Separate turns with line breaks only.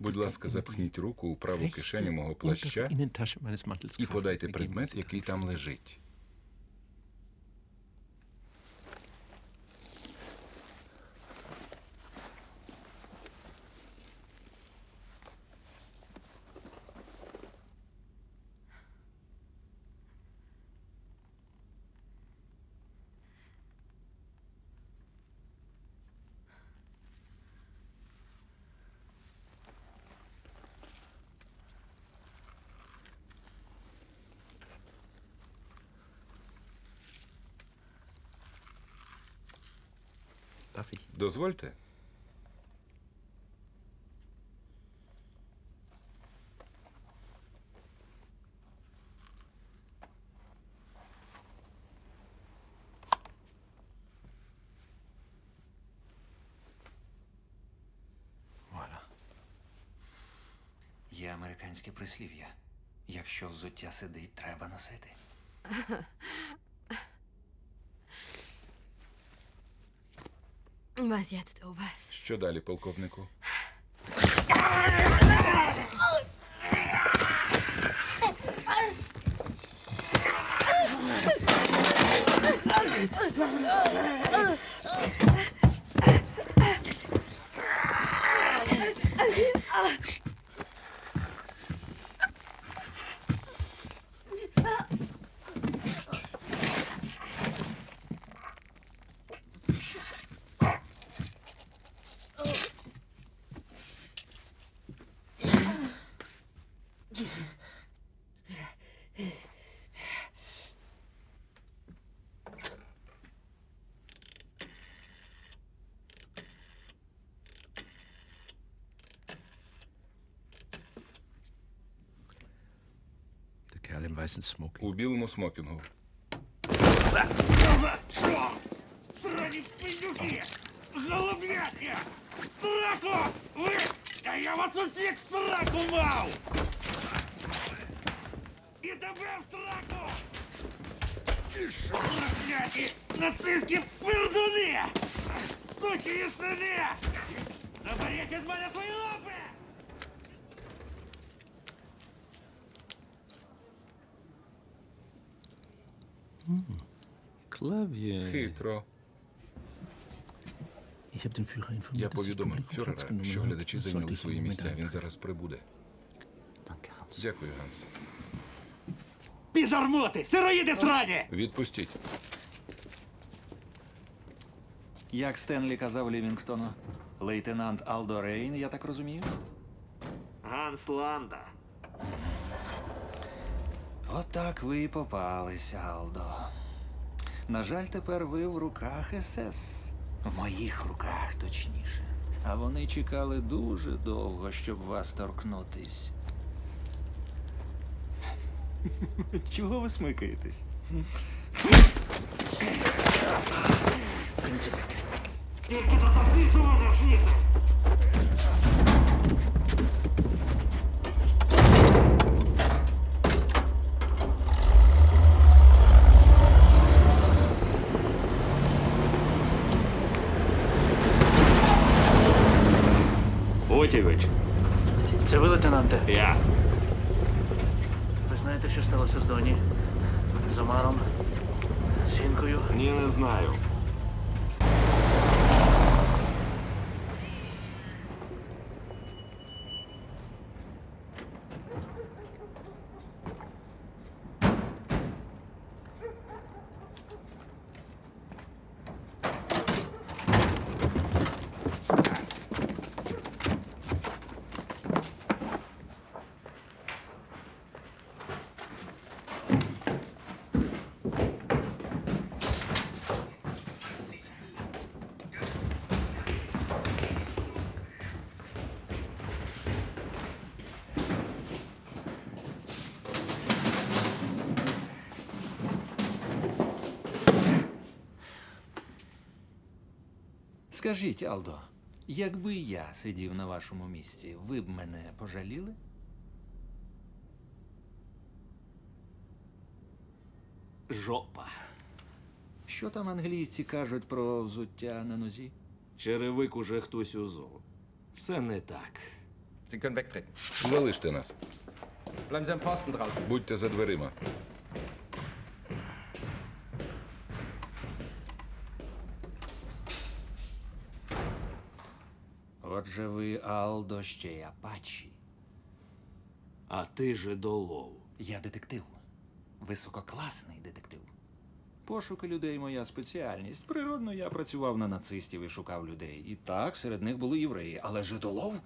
Будь ласка, запхніть руку у праву кишеню мого плаща і подайте предмет, який там лежить. Дозвольте.
Є американське прислів'я. Якщо взуття сидить, треба носити.
Was jetzt, Oberst?
Що далі, полковнику?
Kerl im weißen Smoking.
У білому смокінгу.
Срані пиздюки! Голуб'яки! Сраку! Ви! Та я вас усіх в сраку мав! І тебе в сраку! І що, прокляті нацистські пердуни! Сучі сини! Заберіть від мене свої
Klavier.
Хитро. Я повідомив фюрера, що глядачі зайняли свої місця. Він зараз прибуде. Дякую, Ганс.
Підармоти! Сироїди срані!
Відпустіть.
Як Стенлі казав Лівінгстону, лейтенант Алдо Рейн, я так розумію?
Ганс Ланда.
Отак ви і попалися, Алдо. На жаль, тепер ви в руках СС. В моїх руках, точніше. А вони чекали дуже довго, щоб вас торкнутись. Чого ви смикаєтесь?
Утівич.
Це ви, лейтенанте?
Я.
Ви знаєте, що сталося з Доні? З Омаром? З жінкою?
Ні, не знаю.
Скажіть, Алдо, якби я сидів на вашому місці, ви б мене пожаліли?
Жопа.
Що там англійці кажуть про взуття на нозі?
Черевик уже хтось узув. Все не так.
Sie können wegtreten.
Залиште нас.
Bleiben Sie am Posten draußen.
Будьте за дверима.
Отже, ви Алдо ще й Апачі.
А ти же долов.
Я детектив. Висококласний детектив. Пошуки людей моя спеціальність. Природно, я працював на нацистів і шукав людей. І так, серед них були євреї, але жидолов